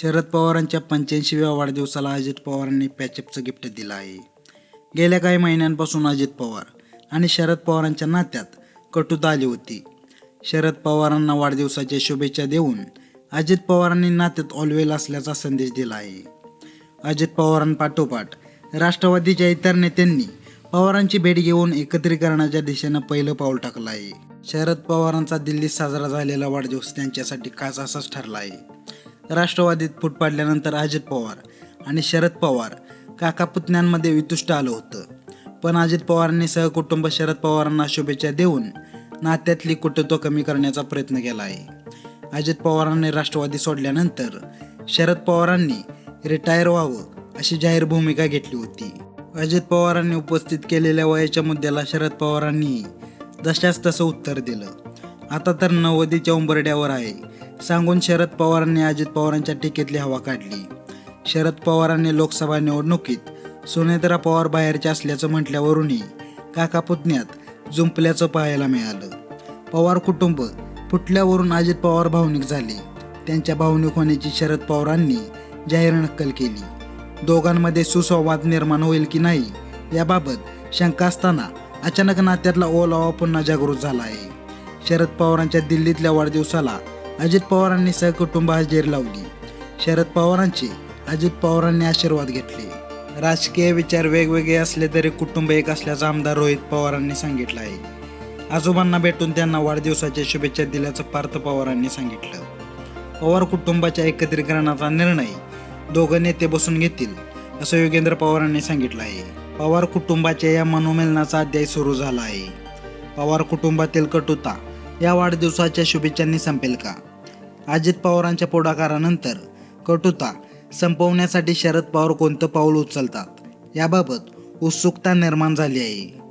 शरद पवारांच्या पंच्याऐंशीव्या वाढदिवसाला अजित पवारांनी पॅचअपचं गिफ्ट दिलं आहे. गेल्या काही महिन्यांपासून अजित पवार आणि शरद पवारांच्या नात्यात कटुता आली होती. शरद पवारांना वाढदिवसाच्या शुभेच्छा देऊन अजित पवारांनी नात्यात ऑलवेल असल्याचा संदेश दिला आहे. अजित पवारांपाठोपाठ राष्ट्रवादीच्या इतर नेत्यांनी पवारांची भेट घेऊन एकत्रीकरणाच्या दिशेनं पहिलं पाऊल टाकलं आहे. शरद पवारांचा दिल्लीत साजरा झालेला वाढदिवस त्यांच्यासाठी खास असाच ठरला आहे. राष्ट्रवादीत फूट पाडल्यानंतर अजित पवार आणि शरद पवार काका पुतण्यांमध्ये वितुष्ट आलं होतं. पण अजित पवारांनी सहकुटुंब शरद पवारांना शुभेच्छा देऊन नात्यातली कुटुंब कमी करण्याचा प्रयत्न केला आहे. अजित पवारांनी राष्ट्रवादी सोडल्यानंतर शरद पवारांनी रिटायर व्हावं अशी जाहीर भूमिका घेतली होती. अजित पवारांनी उपस्थित केलेल्या वयाच्या मुद्द्याला शरद पवारांनी जशाच तसं उत्तर दिलं. आता तर नव्वदीच्या उंबरड्यावर आहे. सांगून शरद पवारांनी अजित पवारांच्या टीकेतली हवा काढली. शरद पवारांनी लोकसभा निवडणुकीत सुनेत्रा पवार बाहेरच्या असल्याचं म्हटल्यावरूनही काका पुतण्यात जुंपल्याचं पाहायला मिळालं. पवार कुटुंब फुटल्यावरून अजित पवार भावनिक झाले. त्यांच्या भावनिक होण्याची शरद पवारांनी जाहीर नक्कल केली. दोघांमध्ये सुसंवाद निर्माण होईल की नाही याबाबत शंका असताना अचानक नात्यातला ओलावा पुन्हा जागृत झाला आहे. शरद पवारांच्या दिल्लीतल्या वाढदिवसाला अजित पवारांनी सहकुटुंब हजेरी लावली. शरद पवारांचे अजित पवारांनी आशीर्वाद घेतले. राजकीय विचार वेगवेगळे असले तरी कुटुंब एक असल्याचं आमदार रोहित पवारांनी सांगितलं आहे. आजोबांना भेटून त्यांना वाढदिवसाच्या शुभेच्छा दिल्याचं पार्थ पवारांनी सांगितलं. पवार कुटुंबाच्या एकत्रीकरणाचा निर्णय दोघं नेते बसून घेतील असं योगेंद्र पवारांनी सांगितलं आहे. पवार कुटुंबाच्या या मनोमिलनाचा अध्याय सुरू झाला आहे. पवार कुटुंबातील कटुता या वाढदिवसाच्या शुभेच्छांनी संपेल का? अजित पवारांच्या पुढाकारानंतर कटुता संपवण्यासाठी शरद पवार कोणतं पाऊल उचलतात? याबाबत उत्सुकता निर्माण झाली आहे.